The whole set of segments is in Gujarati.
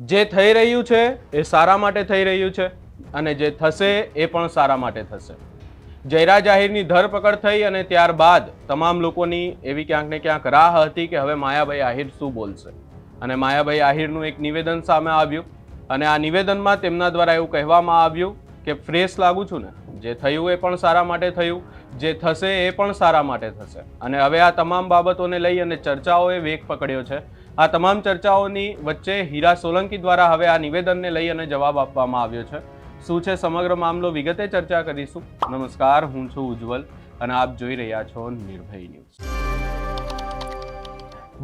જે થઈ રહ્યું છે એ સારા માટે થઈ રહ્યું છે અને જે થશે એ પણ સારા માટે થશે. જયરા જાહેરની ધરપકડ થઈ અને ત્યારબાદ તમામ લોકોની એવી ક્યાંક ને ક્યાંક રાહ હતી કે હવે માયાભાઈ આહિર શું બોલશે. અને માયાભાઈ આહિરનું એક નિવેદન સામે આવ્યું અને આ નિવેદનમાં તેમના દ્વારા એવું કહેવામાં આવ્યું કે ફ્રેશ લાગુ છું ને, જે થયું એ પણ સારા માટે થયું, જે થશે એ પણ સારા માટે થશે. અને હવે આ તમામ બાબતોને લઈ અને ચર્ચાઓએ વેગ પકડ્યો છે. આ તમામ ચર્ચાઓની વચ્ચે હીરા સોલંકી દ્વારા હવે આ નિવેદનને લઈ અને જવાબ આપવામાં આવ્યો છે. શું છે સમગ્ર મામલો? વિગતે ચર્ચા કરીશું. નમસ્કાર, હું છું ઉજ્જવલ અને આપ જોઈ રહ્યા છો નિર્ભય ન્યૂઝ.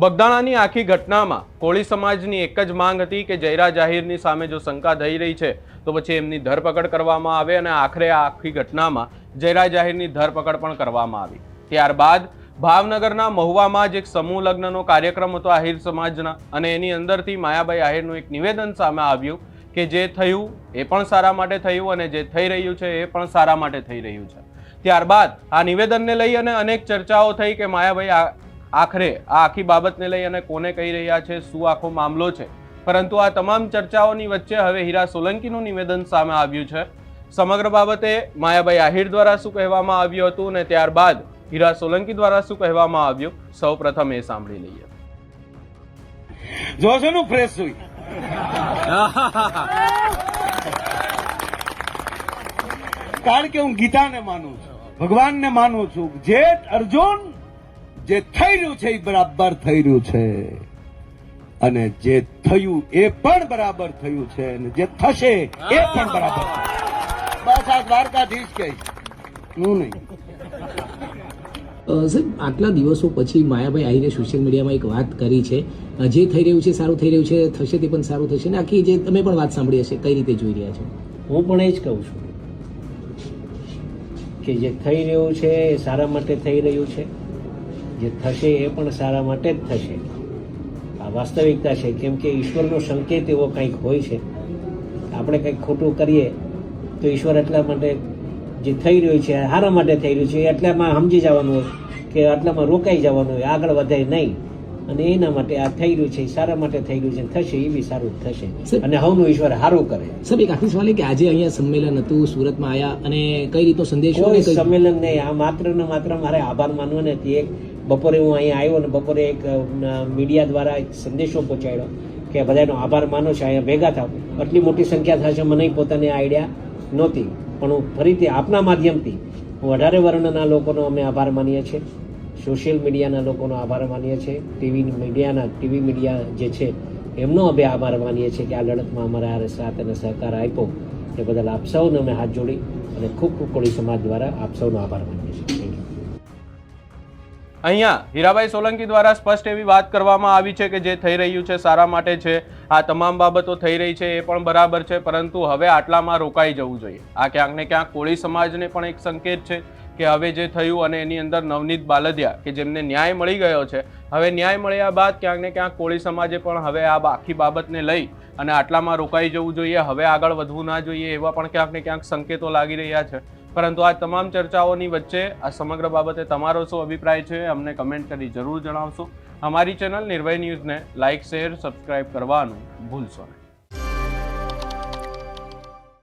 બગદાણાની આખી ઘટનામાં કોળી સમાજની એક જ માંગ હતી કે જયરા જાહેરની સામે જો શંકા થઈ રહી છે, તો પછી એમની ધરપકડ કરવામાં આવે અને આખરે આ આખી ઘટનામાં જયરા જાહેરની ધરપકડ પણ કરવામાં આવી. ત્યારબાદ ભાવનગરના મહુવામાં જ એક સમૂહ લગ્નનો કાર્યક્રમ હતો આહિર સમાજના. અને એની અંદરથી માયાભાઈ આહિરનું એક નિવેદન સામે આવ્યું કે જે થયું એ પણ સારા માટે થયું અને જે થઈ રહ્યું છે એ પણ સારા માટે થઈ રહ્યું છે. ત્યારબાદ આ નિવેદનને લઈ અને અનેક ચર્ચાઓ થઈ કે માયાભાઈ આખરે આ આખી બાબતને લઈ અને કોને કહી રહ્યા છે, શું આખો મામલો છે. પરંતુ આ તમામ ચર્ચાઓની વચ્ચે હવે હીરા સોલંકીનું નિવેદન સામે આવ્યું છે. સમગ્ર બાબતે માયાભાઈ આહિર દ્વારા શું કહેવામાં આવ્યું હતું અને ત્યારબાદ હીરા સોલંકી દ્વારા શું કહેવામાં આવ્યું? સૌ પ્રથમ એ સાંભળી લઈએ. જોશો નું ફ્રેશ સુઈ કારણ કે હું ગીતાને માનું છું, ભગવાનને માનું છું જે અર્જુન જે થઈ રહ્યું છે એ બરાબર થઈ રહ્યું છે. અને જે થયું એ પણ બરાબર થયું છે અને જે થશે એ પણ બરાબર બસ આ દ્વારકાધીશ કહીશ હું નહીં. સાહેબ, આટલા દિવસો પછી માયાભાઈ આવીને સોશિયલ મીડિયામાં એક વાત કરી છે. જે થઈ રહ્યું છે સારું થઈ રહ્યું છે, થશે તે પણ સારું થશે ને? આખી જે તમે પણ વાત સાંભળી હશે, કઈ રીતે જોઈ રહ્યા છો? હું પણ એ જ કહું છું કે જે થઈ રહ્યું છે એ સારા માટે થઈ રહ્યું છે. જે થશે એ પણ સારા માટે જ થશે. આ વાસ્તવિકતા છે, કેમ કે ઈશ્વરનો સંકેત એવો કંઈક હોય છે. આપણે કંઈક ખોટું કરીએ તો ઈશ્વર એટલા માટે જે થઈ રહ્યું છે સારા માટે થઈ રહ્યું છે એટલામાં સમજી જવાનું હોય કે આટલામાં રોકાઈ જવાનું હોય આગળ વધે નહીં. અને એના માટે આ થઈ રહ્યું છે સારા માટે થઈ રહ્યું છે થશે એ બી સારું થશે. અને હવનું ઈશ્વર સારું કરે. સર એક આખી સવાલ કે આજે અહીંયા સંમેલન હતું સુરતમાં આવ્યા અને કઈ રીતનો સંદેશો અને સંમેલન નહીં આ માત્ર ને માત્ર મારે આભાર માનવો ને એક બપોરે હું અહીંયા આવ્યો ને બપોરે એક મીડિયા દ્વારા એક સંદેશો પહોંચાડ્યો કે બધાનો આભાર માનો છે અહીંયા ભેગા થાવ. આટલી મોટી સંખ્યા થશે મને પોતાને આઈડિયા નહોતી. પણ હું ફરીથી આપના માધ્યમથી હું અઢારે વર્ણના લોકોનો અમે આભાર માનીએ છીએ. સોશિયલ મીડિયાના લોકોનો આભાર માનીએ છીએ. ટીવી મીડિયાના, ટીવી મીડિયા જે છે, એમનો અમે આભાર માનીએ છીએ કે આ લડતમાં અમારા સાથ અને સહકાર આપ્યો. એ બદલ આપ સૌને અમે હાથ જોડી અને ખૂબ ખૂબ કોળી સમાજ દ્વારા આપ સૌનો આભાર માનીએ છીએ. અહીંયા હીરાભાઈ સોલંકી દ્વારા સ્પષ્ટ એવી વાત કરવામાં આવી છે કે જે થઈ રહ્યું છે સારા માટે છે. આ તમામ બાબતો થઈ રહી છે એ પણ બરાબર છે, પરંતુ હવે આટલામાં રોકાઈ જવું જોઈએ. આ ક્યાંક ને ક્યાંક કોળી સમાજને પણ એક સંકેત છે. કે હવે જે થયું અને એની અંદર નવનીત બાલદિયા, કે જેમને ન્યાય મળી ગયો છે. હવે ન્યાય મળ્યા બાદ ક્યાંક ને ક્યાંક કોળી સમાજે પણ હવે આ આખી બાબતને લઈ અને આટલામાં રોકાઈ જવું જોઈએ, હવે આગળ વધવું ના જોઈએ એવા પણ ક્યાંક ને ક્યાંક સંકેતો લાગી રહ્યા છે. પરંતુ આ તમામ ચર્ચાઓની વચ્ચે આ સમગ્ર બાબતે તમારો શું અભિપ્રાય છે, અમને કમેન્ટ કરી જરૂર જણાવશો. અમારી ચેનલ નિર્ભય ન્યૂઝને લાઇક શેર, સબસ્ક્રાઇબ કરવાનું ભૂલશો નહીં.